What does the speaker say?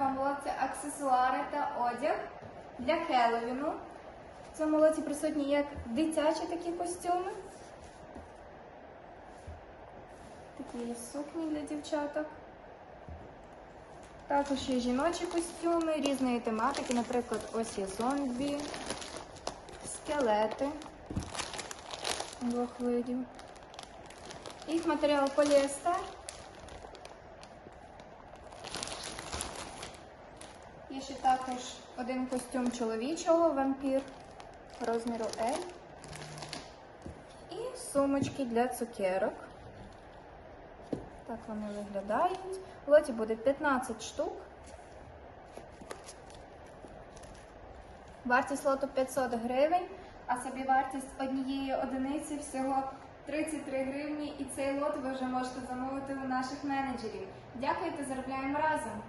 вам лот це аксесуари та одяг для Хеллоуіну. В цьому лоті присутні як дитячі такі костюми. Такі сукні для дівчаток. Також є жіночі костюми різної тематики, наприклад, ось є зомбі, скелети двох видів. Їх матеріал поліестер. Є ще також один костюм чоловічого вампір розміру L. І сумочки для цукерок. Так вони виглядають. В лоті буде 15 штук. Вартість лоту 500 гривень, а собі вартість однієї одиниці всього 33 гривні. І цей лот ви вже можете замовити у наших менеджерів. Дякуйте, заробляємо разом!